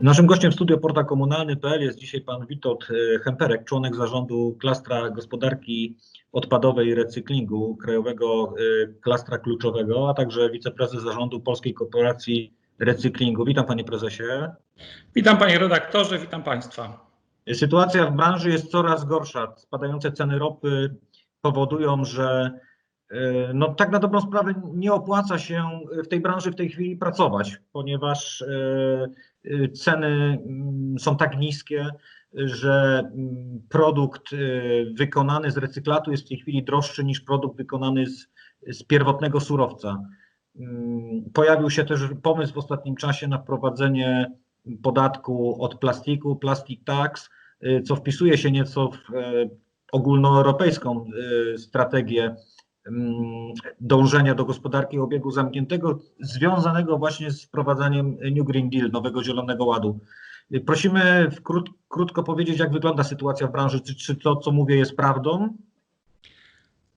Naszym gościem w studio Portal Komunalny.pl jest dzisiaj pan Witold e, Hemperek, członek zarządu klastra gospodarki odpadowej i recyklingu Krajowego e, Klastra Kluczowego, a także wiceprezes zarządu Polskiej Korporacji Recyklingu. Witam panie prezesie. Witam panie redaktorze, witam państwa. Sytuacja w branży jest coraz gorsza. Spadające ceny ropy powodują, że e, no, tak na dobrą sprawę nie opłaca się w tej branży w tej chwili pracować, ponieważ ceny mm, są tak niskie, że mm, produkt e, wykonany z recyklatu jest w tej chwili droższy niż produkt wykonany z, z pierwotnego surowca. Mm, Pojawił się też pomysł w ostatnim czasie na wprowadzenie podatku od plastiku, plastic tax, y, co wpisuje się nieco w e, ogólnoeuropejską strategię dążenia do gospodarki obiegu zamkniętego, związanego właśnie z wprowadzaniem New Green Deal, nowego Zielonego Ładu. Prosimy krót, krótko powiedzieć, jak wygląda sytuacja w branży, czy, czy to, co mówię, jest prawdą?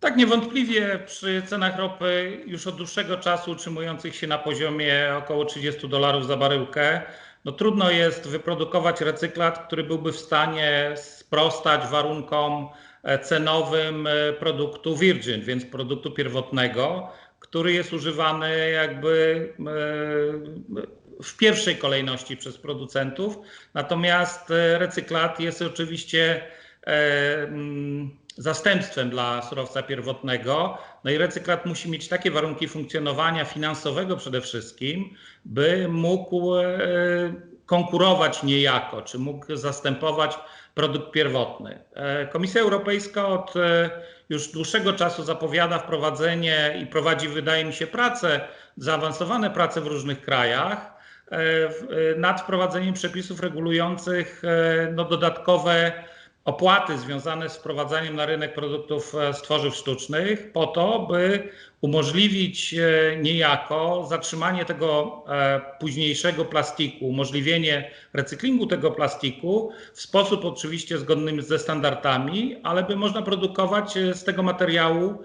Tak, niewątpliwie przy cenach ropy już od dłuższego czasu utrzymujących się na poziomie około 30 dolarów za baryłkę, no trudno jest wyprodukować recyklat, który byłby w stanie sprostać warunkom cenowym e, produktu virgin, więc produktu pierwotnego, który jest używany jakby e, w pierwszej kolejności przez producentów. Natomiast recyklat jest oczywiście mm, zastępstwem dla surowca pierwotnego. No i recyklat musi mieć takie warunki funkcjonowania finansowego przede wszystkim, by mógł e, konkurować niejako, czy mógł zastępować produkt pierwotny. E, Komisja Europejska od e, już dłuższego czasu zapowiada wprowadzenie i prowadzi, wydaje mi się, prace, zaawansowane prace w różnych krajach nad wprowadzeniem przepisów regulujących no, dodatkowe opłaty związane z wprowadzaniem na rynek produktów e, z tworzyw sztucznych, po to, by umożliwić e, niejako zatrzymanie tego e, późniejszego plastiku, umożliwienie recyklingu tego plastiku w sposób oczywiście zgodny ze standardami, ale by można produkować z tego materiału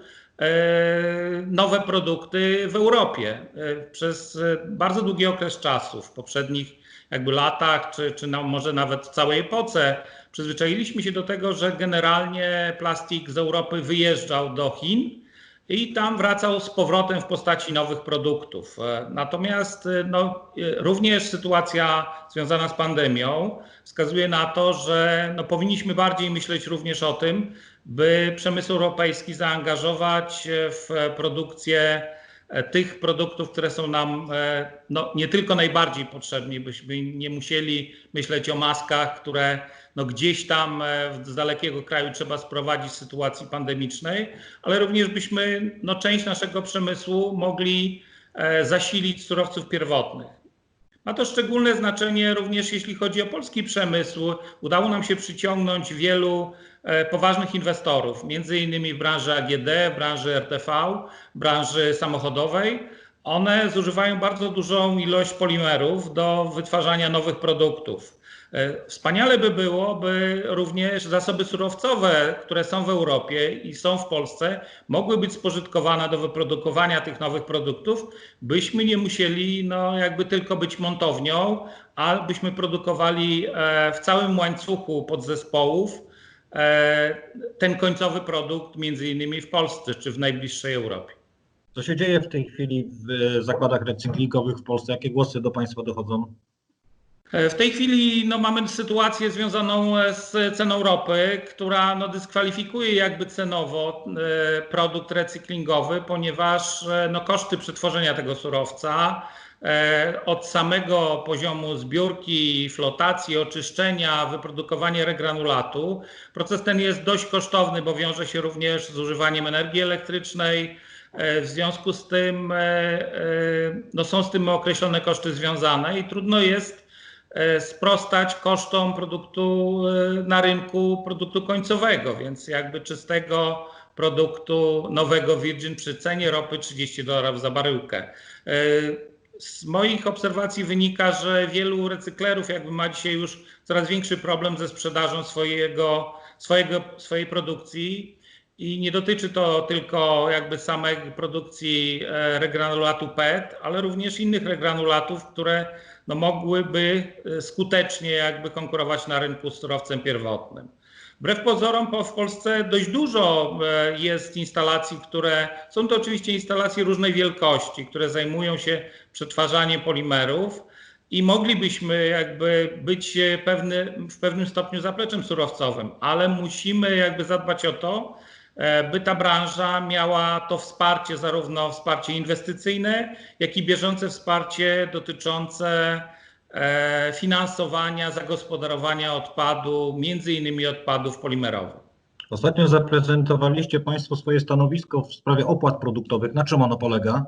nowe produkty w Europie. Przez bardzo długi okres czasu, w poprzednich jakby latach, czy, czy no może nawet w całej epoce, przyzwyczailiśmy się do tego, że generalnie plastik z Europy wyjeżdżał do Chin i tam wracał z powrotem w postaci nowych produktów. E, natomiast e, no, e, również sytuacja związana z pandemią wskazuje na to, że no, powinniśmy bardziej myśleć również o tym, by przemysł europejski zaangażować w produkcję tych produktów, które są nam no, nie tylko najbardziej potrzebni, byśmy nie musieli myśleć o maskach, które no gdzieś tam e, z dalekiego kraju trzeba sprowadzić z sytuacji pandemicznej, ale również byśmy no, część naszego przemysłu mogli e, zasilić surowców pierwotnych. Ma to szczególne znaczenie również jeśli chodzi o polski przemysł. Udało nam się przyciągnąć wielu e, poważnych inwestorów, między innymi w branży AGD, branży RTV, branży samochodowej. One zużywają bardzo dużą ilość polimerów do wytwarzania nowych produktów. E, wspaniale by było, by również zasoby surowcowe, które są w Europie i są w Polsce, mogły być spożytkowane do wyprodukowania tych nowych produktów, byśmy nie musieli no, jakby tylko być montownią, a byśmy produkowali e, w całym łańcuchu podzespołów e, ten końcowy produkt, między innymi w Polsce czy w najbliższej Europie. Co się dzieje w tej chwili w zakładach recyklingowych w Polsce? Jakie głosy do Państwa dochodzą? E, w tej chwili no, mamy sytuację związaną e, z ceną ropy, która no, dyskwalifikuje jakby cenowo e, produkt recyklingowy, ponieważ no, koszty przetworzenia tego surowca od samego poziomu zbiórki, flotacji, oczyszczenia, wyprodukowania regranulatu. Proces ten jest dość kosztowny, bo wiąże się również z używaniem energii elektrycznej. W związku z tym no, są z tym określone koszty związane i trudno jest E, sprostać kosztom produktu e, na rynku produktu końcowego, więc jakby czystego produktu nowego Virgin przy cenie ropy 30 dolarów za baryłkę. Z moich obserwacji wynika, że wielu recyklerów jakby ma dzisiaj już coraz większy problem ze sprzedażą swojego, swojego, swojej produkcji I nie dotyczy to tylko jakby samej produkcji e, regranulatu PET, ale również innych regranulatów, które no, mogłyby e, skutecznie jakby konkurować na rynku z surowcem pierwotnym. Wbrew pozorom w Polsce dość dużo e, jest instalacji, które są to oczywiście instalacje różnej wielkości, które zajmują się przetwarzaniem polimerów i moglibyśmy jakby być pewny, w pewnym stopniu zapleczem surowcowym, ale musimy jakby zadbać o to, e, by ta branża miała to wsparcie, zarówno wsparcie inwestycyjne, jak i bieżące wsparcie dotyczące finansowania, zagospodarowania odpadu, między innymi odpadów polimerowych. Ostatnio zaprezentowaliście Państwo swoje stanowisko w sprawie opłat produktowych. Na czym ono polega?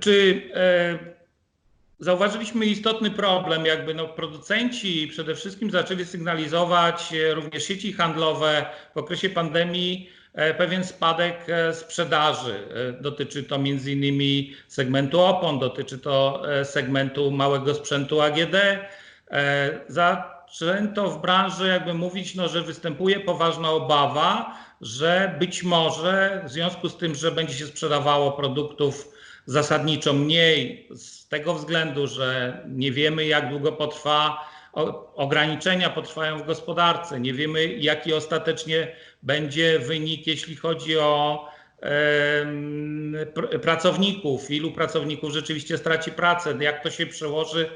Czy e, zauważyliśmy istotny problem, jakby no, producenci przede wszystkim zaczęli sygnalizować, e, również sieci handlowe w okresie pandemii E, pewien spadek e, sprzedaży. E, dotyczy to innymi segmentu opon, dotyczy to segmentu małego sprzętu AGD. Zaczęto w branży jakby mówić, no, że występuje poważna obawa, że być może w związku z tym, że będzie się sprzedawało produktów zasadniczo mniej, z tego względu, że nie wiemy jak długo potrwa ograniczenia potrwają w gospodarce. Nie wiemy, jaki ostatecznie będzie wynik, jeśli chodzi o pracowników, ilu pracowników rzeczywiście straci pracę, jak to się przełoży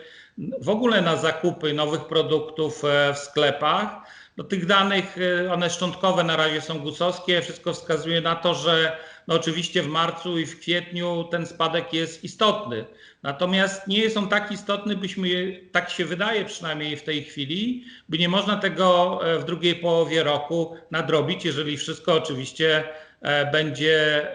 w ogóle na zakupy nowych produktów e, w sklepach. No, tych danych, e, one szczątkowe na razie są gusowskie. Wszystko wskazuje na to, że no oczywiście w marcu i w kwietniu ten spadek jest istotny. Natomiast nie jest on tak istotny, byśmy, tak się wydaje przynajmniej w tej chwili, by nie można tego e, w drugiej połowie roku nadrobić, jeżeli wszystko oczywiście e, będzie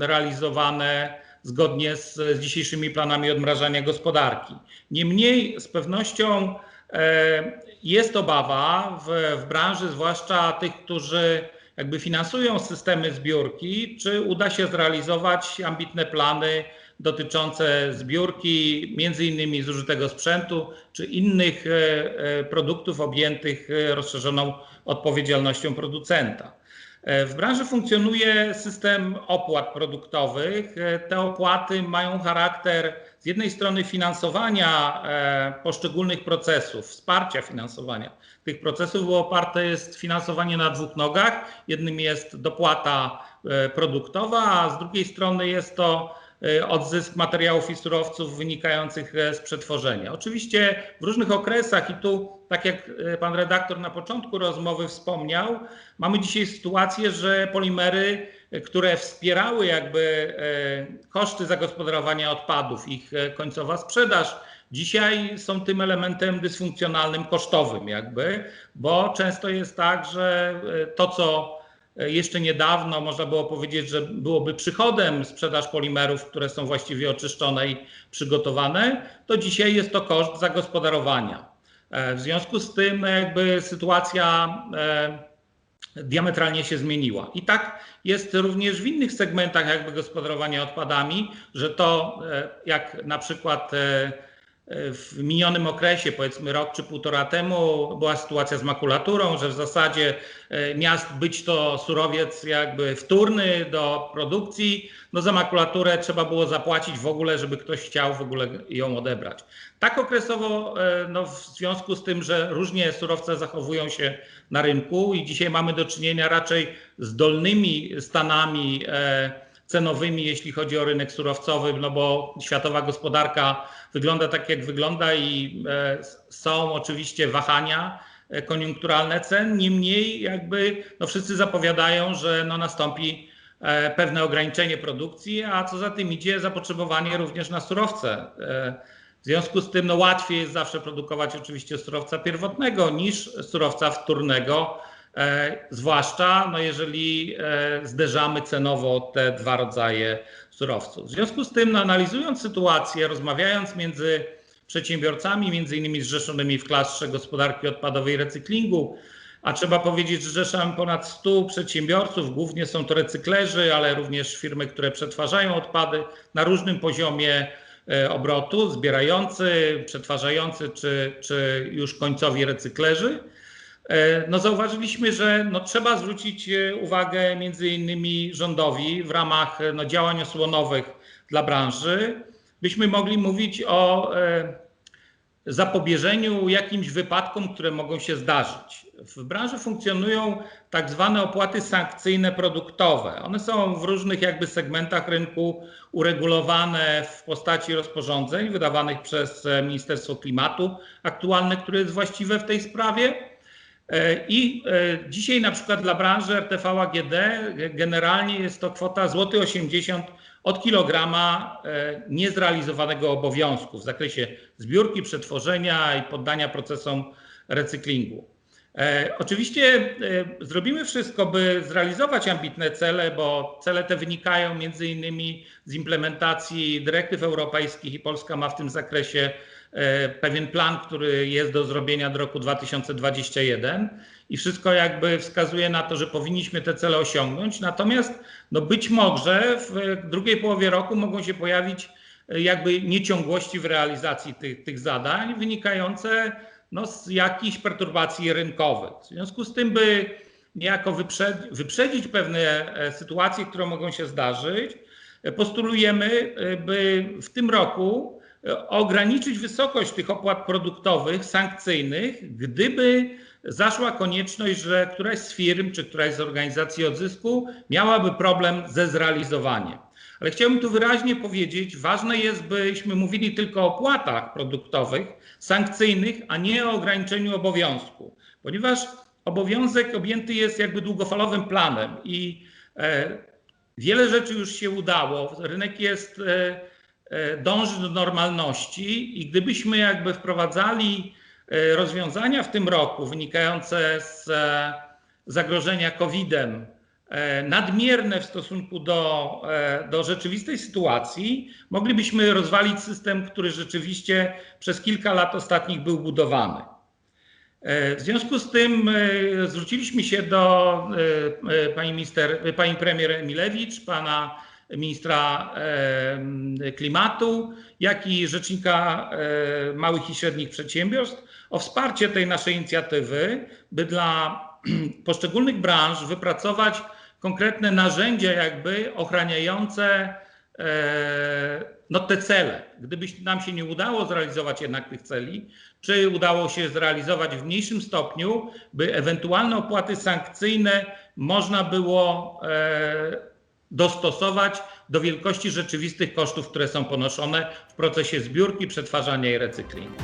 realizowane zgodnie z, z dzisiejszymi planami odmrażania gospodarki. Niemniej z pewnością e, jest obawa w, w branży, zwłaszcza tych, którzy jakby finansują systemy zbiórki, czy uda się zrealizować ambitne plany dotyczące zbiórki między innymi zużytego sprzętu czy innych e, e, produktów objętych e, rozszerzoną odpowiedzialnością producenta. W branży funkcjonuje system opłat produktowych. Te opłaty mają charakter z jednej strony finansowania poszczególnych procesów, wsparcia finansowania tych procesów, bo oparte jest finansowanie na dwóch nogach. Jednym jest dopłata produktowa, a z drugiej strony jest to odzysk materiałów i surowców wynikających e, z przetworzenia. Oczywiście w różnych okresach i tu, tak jak e, pan redaktor na początku rozmowy wspomniał, mamy dzisiaj sytuację, że polimery, e, które wspierały jakby koszty zagospodarowania odpadów, ich końcowa sprzedaż, dzisiaj są tym elementem dysfunkcjonalnym kosztowym jakby, bo często jest tak, że to co jeszcze niedawno można było powiedzieć, że byłoby przychodem sprzedaż polimerów, które są właściwie oczyszczone i przygotowane, to dzisiaj jest to koszt zagospodarowania. E, w związku z tym jakby sytuacja e, diametralnie się zmieniła. I tak jest również w innych segmentach jakby gospodarowania odpadami, że to e, jak na przykład w minionym okresie, powiedzmy rok czy półtora temu, była sytuacja z makulaturą, że w zasadzie e, miast być to surowiec jakby wtórny do produkcji, no za makulaturę trzeba było zapłacić w ogóle, żeby ktoś chciał w ogóle ją odebrać. Tak okresowo, e, no w związku z tym, że różnie surowce zachowują się na rynku i dzisiaj mamy do czynienia raczej z dolnymi stanami e, cenowymi, jeśli chodzi o rynek surowcowy, no bo światowa gospodarka wygląda tak, jak wygląda i e, są oczywiście wahania e, koniunkturalne cen. Niemniej jakby no wszyscy zapowiadają, że no nastąpi e, pewne ograniczenie produkcji, a co za tym idzie zapotrzebowanie również na surowce. W związku z tym no łatwiej jest zawsze produkować oczywiście surowca pierwotnego niż surowca wtórnego, zwłaszcza no jeżeli e, zderzamy cenowo te dwa rodzaje surowców. W związku z tym, no, analizując sytuację, rozmawiając między przedsiębiorcami, między innymi zrzeszonymi w klastrze gospodarki odpadowej i recyklingu, a trzeba powiedzieć, że zrzeszamy ponad 100 przedsiębiorców, głównie są to recyklerzy, ale również firmy, które przetwarzają odpady na różnym poziomie e, obrotu, zbierający, przetwarzający czy, czy już końcowi recyklerzy. E, No zauważyliśmy, że no trzeba zwrócić e, uwagę między innymi rządowi w ramach e, no działań osłonowych dla branży, byśmy mogli mówić o zapobieżeniu jakimś wypadkom, które mogą się zdarzyć. W branży funkcjonują tak zwane opłaty sankcyjne produktowe. One są w różnych jakby segmentach rynku uregulowane w postaci rozporządzeń wydawanych przez Ministerstwo Klimatu aktualne, które jest właściwe w tej sprawie. I e, dzisiaj na przykład dla branży RTV AGD generalnie jest to kwota złoty 80 od kilograma e, niezrealizowanego obowiązku w zakresie zbiórki, przetworzenia i poddania procesom recyklingu. E, Oczywiście zrobimy wszystko, by zrealizować ambitne cele, bo cele te wynikają między innymi z implementacji dyrektyw europejskich i Polska ma w tym zakresie pewien plan, który jest do zrobienia do roku 2021 i wszystko jakby wskazuje na to, że powinniśmy te cele osiągnąć. Natomiast no być może w drugiej połowie roku mogą się pojawić e, jakby nieciągłości w realizacji tych, tych zadań wynikające no, z jakichś perturbacji rynkowych. W związku z tym, by niejako wyprzedzić, wyprzedzić pewne e, sytuacje, które mogą się zdarzyć, e, postulujemy, e, by w tym roku e, ograniczyć wysokość tych opłat produktowych, sankcyjnych, gdyby zaszła konieczność, że któraś z firm czy któraś z organizacji odzysku miałaby problem ze zrealizowaniem. Ale chciałbym tu wyraźnie powiedzieć, ważne jest, byśmy mówili tylko o opłatach produktowych, sankcyjnych, a nie o ograniczeniu obowiązku, ponieważ obowiązek objęty jest jakby długofalowym planem i e, wiele rzeczy już się udało. Rynek jest, e, e, dąży do normalności i gdybyśmy jakby wprowadzali e, rozwiązania w tym roku wynikające z e, zagrożenia COVID-em, e, nadmierne w stosunku do, e, do rzeczywistej sytuacji, moglibyśmy rozwalić system, który rzeczywiście przez kilka lat ostatnich był budowany. E, W związku z tym e, zwróciliśmy się do e, e, pani minister, e, pani premier Emilewicz, pana ministra klimatu, jak i rzecznika małych i średnich przedsiębiorstw o wsparcie tej naszej inicjatywy, by dla poszczególnych branż wypracować konkretne narzędzia jakby ochraniające no te cele. Gdyby nam się nie udało zrealizować jednak tych celi, czy udało się zrealizować w mniejszym stopniu, by ewentualne opłaty sankcyjne można było dostosować do wielkości rzeczywistych kosztów, które są ponoszone w procesie zbiórki, przetwarzania i recyklingu.